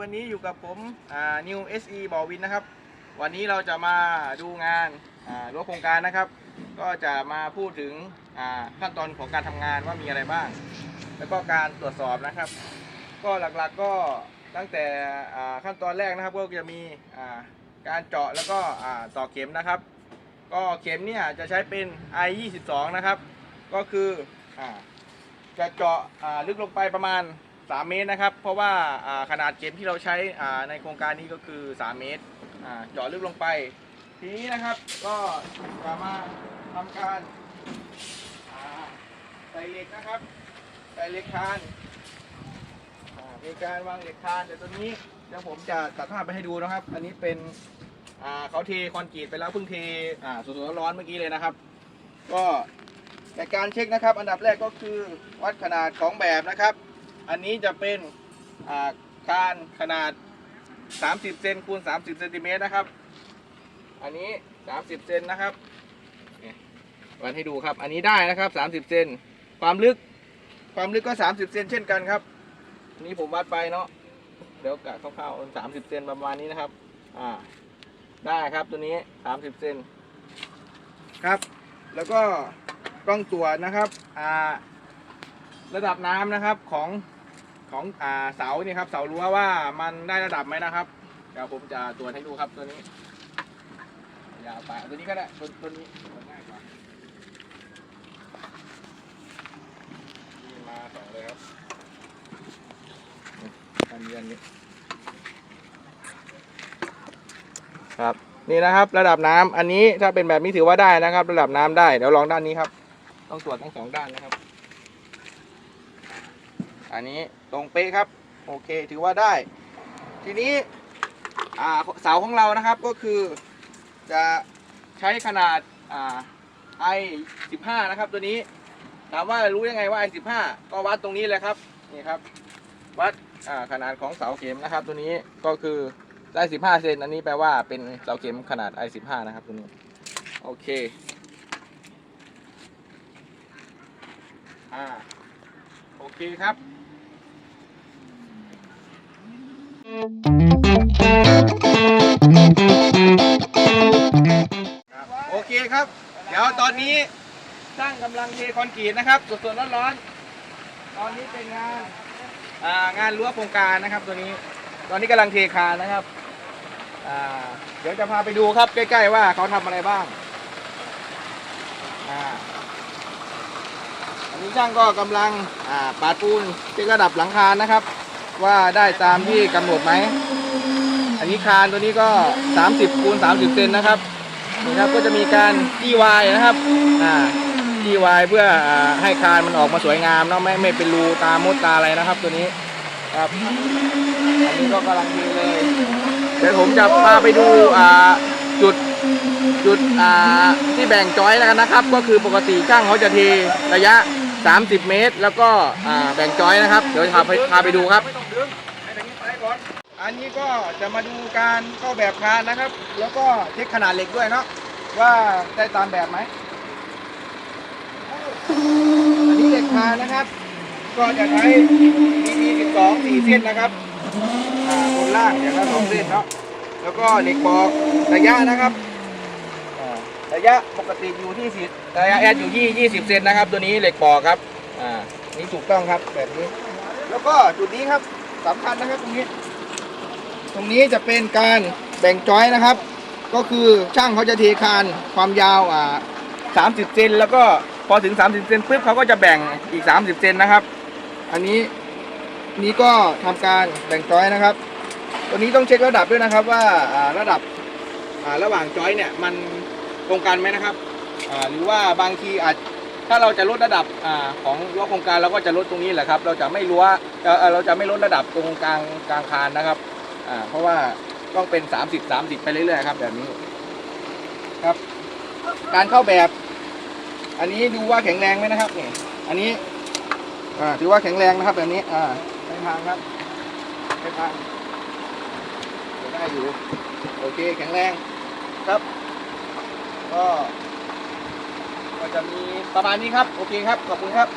วันนี้อยู่กับผมอ่า New SE บอวินนะครับ วันนี้เราจะมาดูงานรั้วโครงการนะครับ ก็จะมาพูดถึงขั้นตอนของการทำงานว่ามีอะไรบ้าง แล้วก็การตรวจสอบนะครับ ก็หลักๆก็ตั้งแต่ขั้นตอนแรกนะครับ ก็จะมีการเจาะแล้วก็ต่อเข็มนะครับ ก็เข็มเนี่ยจะใช้เป็น I 2 2นะครับ ก็คืออ่าจะเจาะลึกลงไปประมาณ 3 เมตรนะครับ เพราะว่าขนาดเข็มที่เราใช้ในโครงการนี้ก็คือ 3 เมตรเจาะลึกลงไป ทีนี้นะครับก็จะมาทำการใส่เหล็กนะครับใส่เหล็กคานมีการวางเหล็กคานแต่ตัวนี้เดี๋ยวผมจะตัดภาพไปให้ดูนะครับ อันนี้เป็นเขาเทคอนกรีตไปแล้วเพิ่งเทสดๆร้อนเมื่อกี้เลยนะครับ ก็ในการเช็คนะครับ อันดับแรกก็คือวัดขนาดของแบบนะครับ อันนี้จะเป็นอ่าคานขนาด 30เซนคูณ30เซนติเมตรนะครับ อันนี้ 30เซนนะครับเนี่ยวัดให้ดูครับ อันนี้ได้นะครับ 30เซนความลึก ความลึกก็ 30เซนเช่นกันครับอันนี้ผมวัดไปเนาะ เดี๋ยวกะคร่าวๆ30เซนประมาณนี้นะครับ อ่า ได้ครับตัวนี้ 30เซนครับ แล้วก็ต้องตรวจนะครับ อ่า ระดับน้ำนะครับของ ของอ่าเสาเนี่ยครับเสารั้วว่ามันได้ระดับไหมนะครับ เดี๋ยวผมจะตรวจให้ดูครับตัวนี้ยาวไปตัวนี้ก็ได้ตัวตัวนี้ง่ายกว่านี่มาสองเลยครับอันนี้อันนี้ครับนี่นะครับระดับน้ำอันนี้ถ้าเป็นแบบนี้ถือว่าได้นะครับ ระดับน้ำได้เดี๋ยวลองด้านนี้ครับ ต้องตรวจทั้งสองด้านนะครับ อันนี้ตรงเป๊ะครับ โอเคถือว่าได้ ทีนี้เสาของเรานะครับก็คือ จะใช้ขนาดไอ่า i 15นะครับตัวนี้ ถามว่ารู้ยังไงว่า i 15ก็วัดตรงนี้เลยครับนี่ครับ วัดขนาดของเสาเข็มนะครับ ตัวนี้ก็คือได้15เซนอันนี้แปลว่าเป็นเสาเข็มขนาด i 15นะครับตัวนี้โอเคอ่าโอเคครับ โอเคครับ เดี๋ยวตอนนี้ช่างกำลังเทคอนกรีตนะครับสดๆร้อนๆตอนนี้เป็นงานอ่างานรั้วโครงการนะครับ ตัวนี้ ตอนนี้กำลังเทคานนะครับอ่าเดี๋ยวจะพาไปดูครับใกล้ ๆ ว่าเขาทำอะไรบ้างอ่าอันนี้ช่างก็กำลังอ่าปาดปูนเช็คระดับหลังคานะครับ ว่าได้ตามที่กำหนดไหม อันนี้คานตัวนี้ก็ 30คูณ30 เซนนะครับนี่ครับก็จะมีการจี้วายนะครับอ่าจี้วายเพื่ออให้คานมันออกมาสวยงามเนาะไม่ไม่เป็นรูตามดตาอะไรนะครับ ตัวนี้ครับอันนี้ก็กำลังดีเลยเดี๋ยวผมจะพาไปดูอ่าจุดจุดอ่าที่แบ่งจอยแล้วกันนะครับ ก็คือปกติช่างเขาจะเทระยะ 30 เมตร แล้วก็อ่าแบ่งจอยนะครับ เดี๋ยวพาไปพาไปดูครับ อันนี้ก็จะมาดูการเข้าแบบคานนะครับ แล้วก็เช็คขนาดเหล็กด้วยเนาะว่าได้ตามแบบไหมอันนี้เหล็กคานนะครับ ก็จะใช้ PP 12 4เส้นนะครับบนล่างอย่างละสองเส้นเนาะแล้วก็เหล็กบอกระยะนะครับระยะปกติอยู่ที่สิระยะแอดอยู่ที่ 20 เซนนะครับ ตัวนี้เหล็กบอกครับ อ่า นี่ถูกต้องครับแบบนี้ แล้วก็จุดนี้ครับสำคัญนะครับตรงนี้ ตรงนี้จะเป็นการแบ่งจอยนะครับ ก็คือช่างเขาจะเทคานความยาวอ่า30เซนแล้วก็พอถึง 30เซนปุ๊บเขาก็จะแบ่งอีก 30เซนนะครับ อันนี้นี้ก็ทำการแบ่งจอยนะครับ ตัวนี้ต้องเช็คระดับด้วยนะครับว่าอ่าระดับอ่าระหว่างจอยเนี่ยมันตรงกันไหมนะครับอ่าหรือว่าบางทีอาจถ้าเราจะลดระดับอาของรั้วโครงการเราก็จะลดตรงนี้แหละครับ เราจะไม่รั้วเออเราจะไม่ลดระดับตรงกลางกลางคานนะครับ อ่าเพราะว่าต้องเป็น 30 30 ไปเรื่อยๆครับ แบบนี้ครับ การเข้าแบบ อันนี้ดูว่าแข็งแรงไหมนะครับนี่อันนี้อ่าถือว่าแข็งแรงนะครับแบบนี้อ่าใช้ทางครับใช้ทางได้อยู่โอเคแข็งแรงครับ ก็ก็จะมีประมาณนี้ครับ โอเคครับ ขอบคุณครับ